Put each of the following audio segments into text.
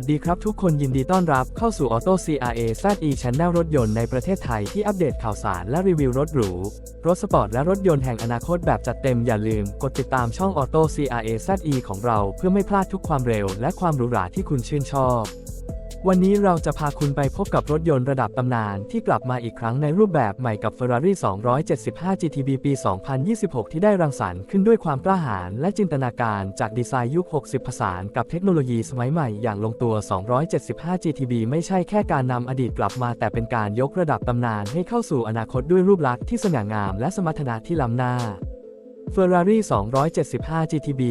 สดีครับทุกคนยินดีต้อนรับเข้าสู่ Auto CRA ZE Channel รถยนต์ในประเทศไทยที่อัปเดตข่าวสารและรีวิวรถหรู รถสปอร์ตและรถยนต์แห่งอนาคตแบบจัดเต็มอย่าลืมกดติดตามช่อง Auto CRA ZE ของเราเพื่อไม่พลาดทุกความเร็วและความหรูหราที่คุณชื่นชอบ วันนี้เราจะพาคุณไปพบกับรถยนต์ระดับตำนานที่กลับมาอีกครั้งในรูปแบบใหม่กับ Ferrari 275 GTB ปี 2026 ที่ได้รังสรรค์ขึ้นด้วยความกล้าหาญและจินตนาการจากดีไซน์ยุค 60 ผสานกับเทคโนโลยีสมัยใหม่อย่างลงตัว 275 GTB ไม่ใช่แค่การนำอดีตกลับมา แต่เป็นการยกระดับตำนานให้เข้าสู่อนาคตด้วยรูปลักษณ์ที่สง่างามและสมรรถนะที่ล้ำหน้า Ferrari 275 GTB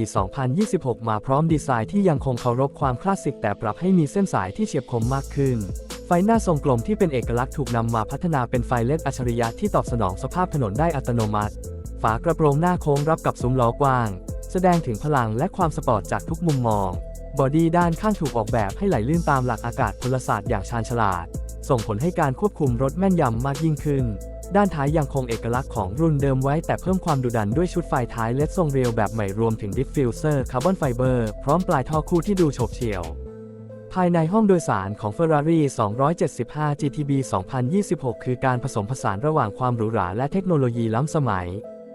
2026 มาพร้อมดีไซน์ที่ยังคงเคารพความคลาสสิกแต่ปรับให้มีเส้นสายที่เฉียบคมมากขึ้น ไฟหน้าทรงกลมที่เป็นเอกลักษณ์ถูกนำมาพัฒนาเป็นไฟเลดอัจฉริยะที่ตอบสนองสภาพถนนได้อัตโนมัติ ฝากระโปรงหน้าโค้งรับกับซุ้มล้อกว้าง แสดงถึงพลังและความสปอร์ตจากทุกมุมมอง บอดี้ด้านข้างถูกออกแบบให้ไหลลื่นตามหลักอากาศพลศาสตร์อย่างชาญฉลาด ส่งผลให้การควบคุมรถแม่นยำมากยิ่งขึ้น ด้านท้ายยังคงเอกลักษณ์ของรุ่นเดิมไว้แต่เพิ่มความดุดันด้วยชุดไฟท้ายเลดทรงเรียวแบบใหม่รวมถึงดิฟฟิวเซอร์คาร์บอนไฟเบอร์พร้อมปลายท่อคู่ที่ดูโฉบเฉี่ยว ภายในห้องโดยสารของ Ferrari 275 GTB 2026 คือการผสมผสานระหว่างความหรูหราและเทคโนโลยีล้ำสมัย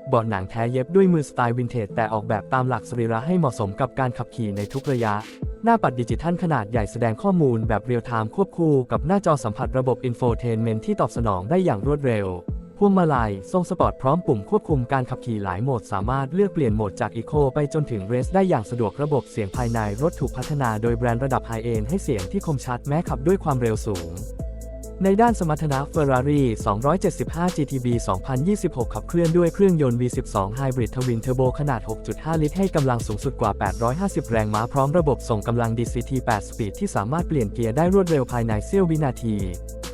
เบาะหนังแท้เย็บด้วยมือสไตล์วินเทจแต่ออกแบบตามหลักสรีระให้เหมาะสมกับการขับขี่ในทุกระยะ หน้าปัดดิจิทัลขนาดใหญ่แสดงข้อมูลแบบเรียลไทม์ควบคู่กับหน้าจอสัมผัสระบบอินโฟเทนเมนที่ตอบสนองได้อย่างรวดเร็วพวงมาลัยทรงสปอร์ตพร้อมปุ่มควบคุมการขับขี่หลายโหมดสามารถเลือกเปลี่ยนโหมดจากอีโคไปจนถึงเรสได้อย่างสะดวกระบบเสียงภายในรถถูกพัฒนาโดยแบรนด์ระดับไฮเอนให้เสียงที่คมชัดแม้ขับด้วยความเร็วสูง ในด้านสมรรถนะ Ferrari 275 GTB 2026 ขับเคลื่อนด้วยเครื่องยนต์ V12 Hybrid Twin Turbo ขนาด 6.5 ลิตร ให้กำลังสูงสุดกว่า 850 แรงม้าพร้อมระบบส่งกำลัง DCT 8 Speed ที่สามารถเปลี่ยนเกียร์ได้รวดเร็วภายในเสี้ยววินาที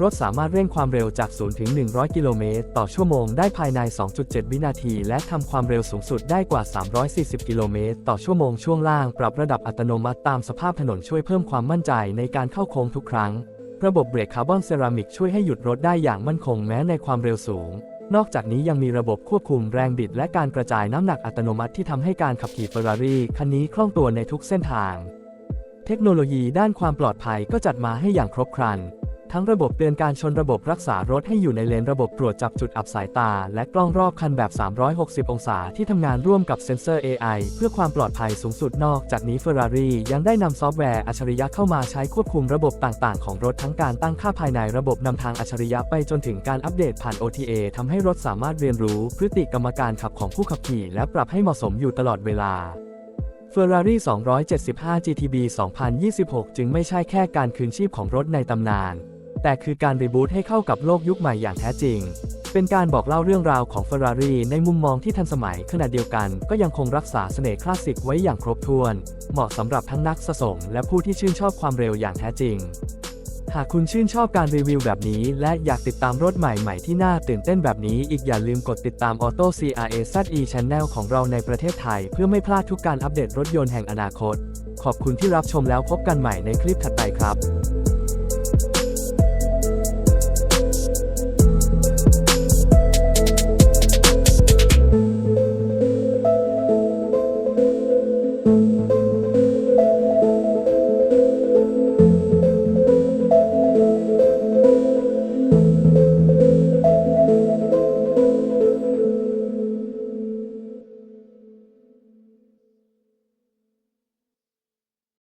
รถสามารถเร่งความเร็วจาก 0 ถึง 100 กิโลเมตร ต่อชั่วโมงได้ภายใน 2.7 วินาที และทำความเร็วสูงสุดได้กว่า 340 กิโลเมตร ต่อชั่วโมงช่วงล่าง ปรับระดับอัตโนมัติตามสภาพถนนช่วยเพิ่มความมั่นใจในการเข้าโค้งทุกครั้ง ระบบเบรกคาร์บอนเซรามิกช่วยให้หยุดรถได้อย่างมั่นคงแม้ในความเร็วสูง นอกจากนี้ยังมีระบบควบคุมแรงบิดและการกระจายน้ำหนักอัตโนมัติที่ทำให้การขับขี่เฟอร์รารี่คันนี้คล่องตัวในทุกเส้นทาง เทคโนโลยีด้านความปลอดภัยก็จัดมาให้อย่างครบครัน ทั้งระบบเตือนการชนระบบรักษารถให้อยู่ในเลนระบบตรวจจับจุดอับสายตา และกล้องรอบคันแบบ 360 องศาที่ทำงานร่วมกับเซ็นเซอร์ AI เพื่อความปลอดภัยสูงสุดนอกจากนี้ Ferrari ยังได้นำซอฟต์แวร์อัจฉริยะเข้ามาใช้ควบคุมระบบต่าง ๆ ของรถทั้งการตั้งค่าภายในระบบนำทางอัจฉริยะไปจนถึงการอัปเดตผ่าน OTA ทำให้รถสามารถเรียนรู้พฤติกรรมการขับของผู้ขับขี่และปรับให้เหมาะสมอยู่ตลอดเวลา Ferrari 275 GTB 2026 จึงไม่ใช่แค่การคืนชีพของรถในตำนาน แต่คือการรีบูตให้เข้ากับโลกยุคใหม่อย่างแท้จริง เป็นการบอกเล่าเรื่องราวของ Ferrari ในมุมมองที่ทันสมัยขณะเดียวกันก็ยังคงรักษาเสน่ห์คลาสสิกไว้อย่างครบถ้วน เหมาะสำหรับทั้งนักสะสมและผู้ที่ชื่นชอบความเร็วอย่างแท้จริง หากคุณชื่นชอบการรีวิวแบบนี้ และอยากติดตามรถใหม่ๆที่น่าตื่นเต้นแบบนี้อีกอย่าลืมกดติดตาม Auto CRA ZE Channel ของเราในประเทศไทย เพื่อไม่พลาดทุกการอัปเดตรถยนต์แห่งอนาคต ขอบคุณที่รับชมแล้วพบกันใหม่ในคลิปถัดไปครับ